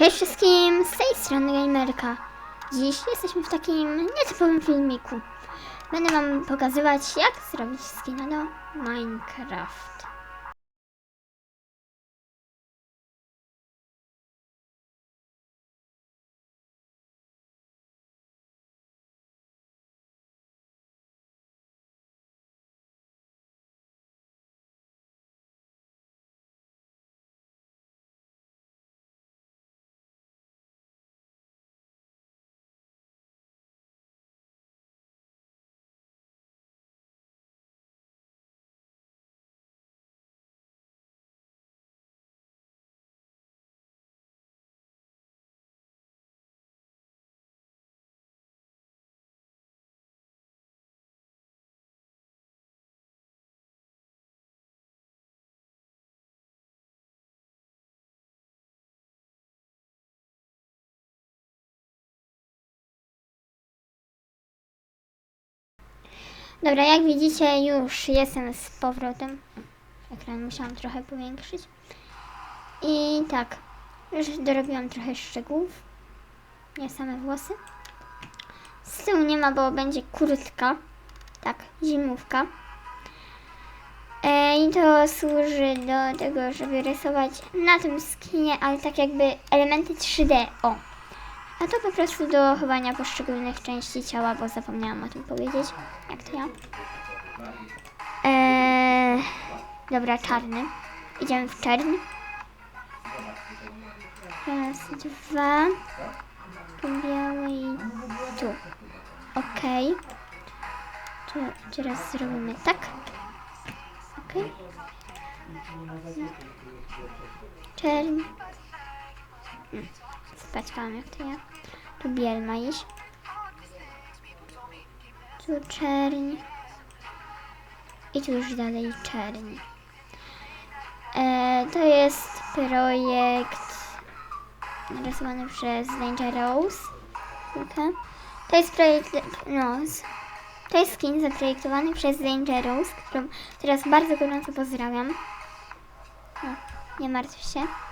Cześć wszystkim, z tej strony Gamerka. Dziś jesteśmy w takim nietypowym filmiku. Będę wam pokazywać jak zrobić skina do Minecraft. Dobra, jak widzicie już jestem z powrotem. Ekran musiałam trochę powiększyć. I tak, już dorobiłam trochę szczegółów. Nie same włosy. Z tyłu nie ma, bo będzie kurtka. Tak, zimówka. E, I to służy do tego, żeby rysować na tym skinie, ale tak jakby elementy 3D. O! A to po prostu do chowania poszczególnych części ciała, bo zapomniałam o tym powiedzieć. Jak to ja? Eee, dobra, czarny. Idziemy w czerń. Raz, dwa. Tu biały i tu. Okej. Tu teraz zrobimy tak. Okej. Czerń. Hmm, Spaćkałam jak to ja. Tu biel ma iść. Tu czerń. I tu już dalej czerń. E, to jest projekt narysowany przez Dangerous. Chwilkę. To jest projekt, no, to jest skin zaprojektowany przez Dangerous, którą teraz bardzo gorąco pozdrawiam. No, nie martw się.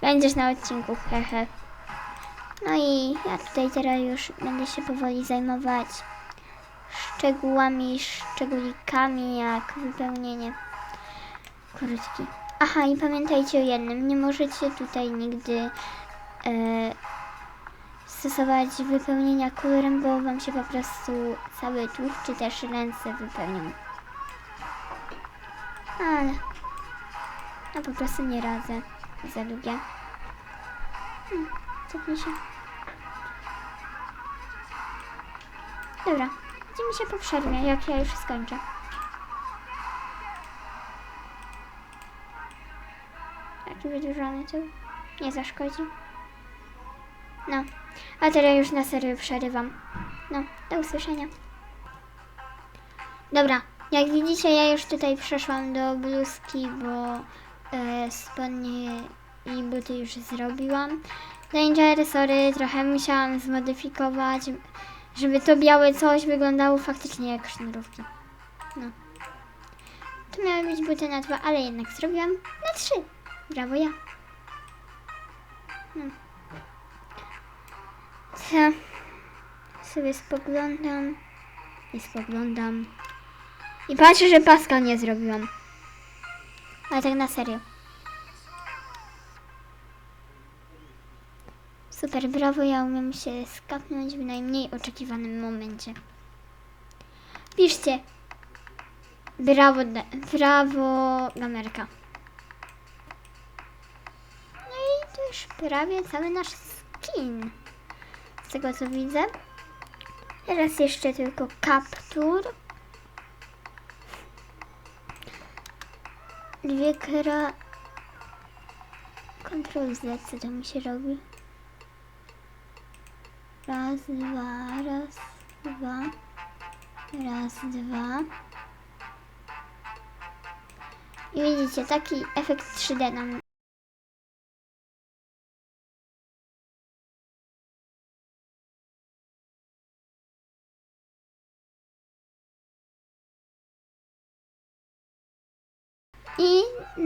Będziesz na odcinku, hehe. No i ja tutaj teraz już będę się powoli zajmować szczegółami, szczególikami, jak wypełnienie kurtki. Aha, i pamiętajcie o jednym, nie możecie tutaj nigdy e, stosować wypełnienia kolorem, bo wam się po prostu cały tuch, czy też ręce wypełnią. Ale no po prostu nie radzę za długie. Hmm, się. Dobra, widzimy się po przerwie, jak ja już skończę. Taki wydłużony tył. Nie zaszkodzi. No, a teraz już na serio przerywam. No, do usłyszenia. Dobra, jak widzicie, ja już tutaj przeszłam do bluzki, bo e, spodnie i buty już zrobiłam. Danger, sorry, trochę musiałam zmodyfikować, żeby to białe coś wyglądało faktycznie jak sznurówki. No. To miały być buty na dwa, ale jednak zrobiłam na trzy. Brawo ja. No. Co? Sobie spoglądam i spoglądam. I patrzę, że paska nie zrobiłam. Ale tak na serio. Super, brawo, ja umiem się skapnąć w najmniej oczekiwanym momencie. Piszcie. Brawo, brawo, gamerka. No i to już prawie cały nasz skin. Z tego co widzę. Teraz jeszcze tylko kaptur. Dwie kra... Ctrl Z, co to mi się robi? Raz, dwa, raz, dwa. Raz, dwa. I widzicie, taki efekt 3D nam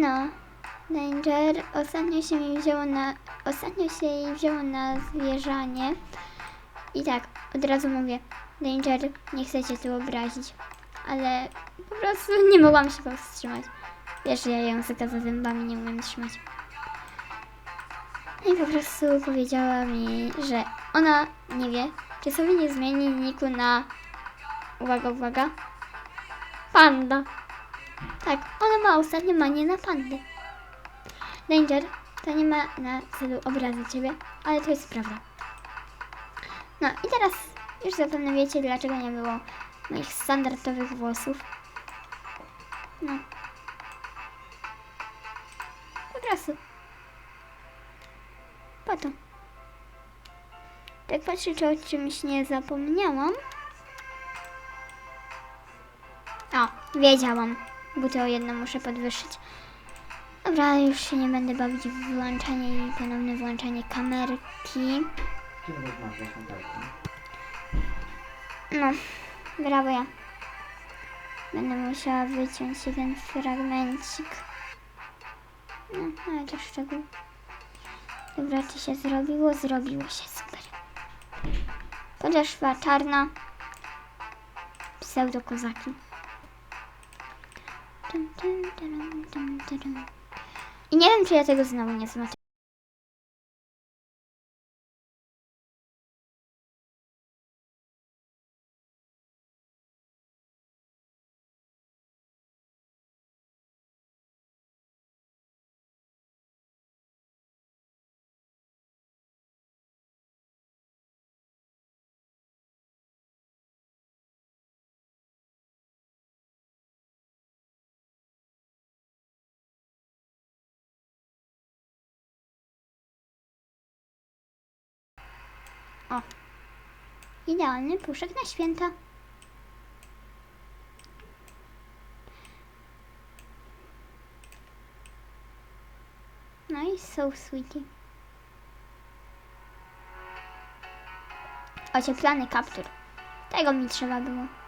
no, Danger. Ostatnio się mi wzięło na... Ostatnio się jej wzięło na zwierzanie. I tak, od razu mówię. Danger, nie chcę cię tu obrazić. Ale po prostu nie mogłam się powstrzymać. Wiesz, ja języka za zębami nie umiem trzymać. No I po prostu powiedziała mi, że ona nie wie, czy sobie nie zmieni niku na... Uwaga, uwaga. Panda. Tak, ona ma ostatnio manię na pandy. Danger, to nie ma na celu obrazy ciebie, ale to jest prawda. No i teraz już zapewne wiecie, dlaczego nie było moich standardowych włosów. No. Po prostu. Po to. Tak patrzę, czy o czymś nie zapomniałam. O, wiedziałam. Buty o jedno muszę podwyższyć. Dobra, już się nie będę bawić w włączanie i ponowne włączanie kamerki. No, brawo ja. Będę musiała wyciąć jeden fragmencik. No, ale to szczegół. Dobra, czy się zrobiło? Zrobiło się, super. Podeszła czarna. Pseudo kozaki. I nie wiem, czy ja tego znowu nie zobaczę. O. Idealny puszek na święta. No i so sweetie. Ocieplany kaptur. Tego mi trzeba było.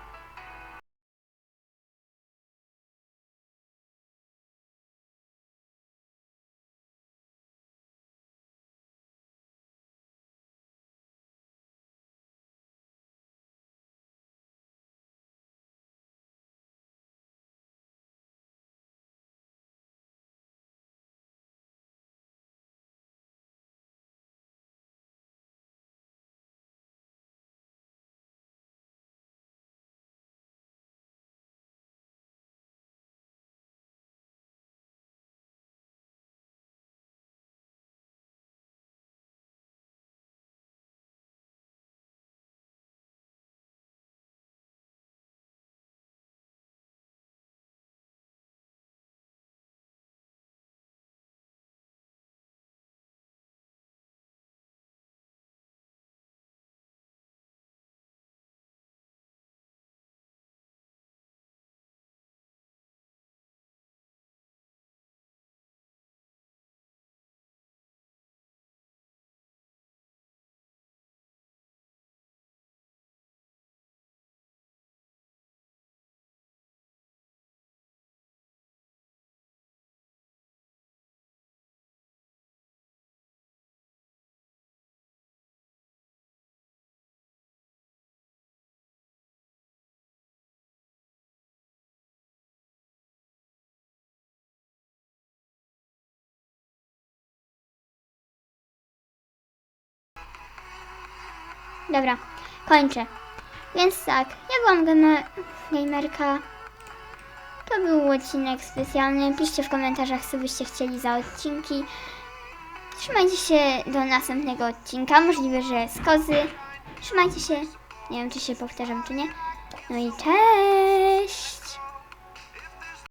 Dobra, kończę. Więc tak, ja byłam gamer, gamerka. To był odcinek specjalny. Piszcie w komentarzach, co byście chcieli za odcinki. Trzymajcie się do następnego odcinka. Możliwe, że z kozy. Trzymajcie się. Nie wiem, czy się powtarzam, czy nie. No i cześć!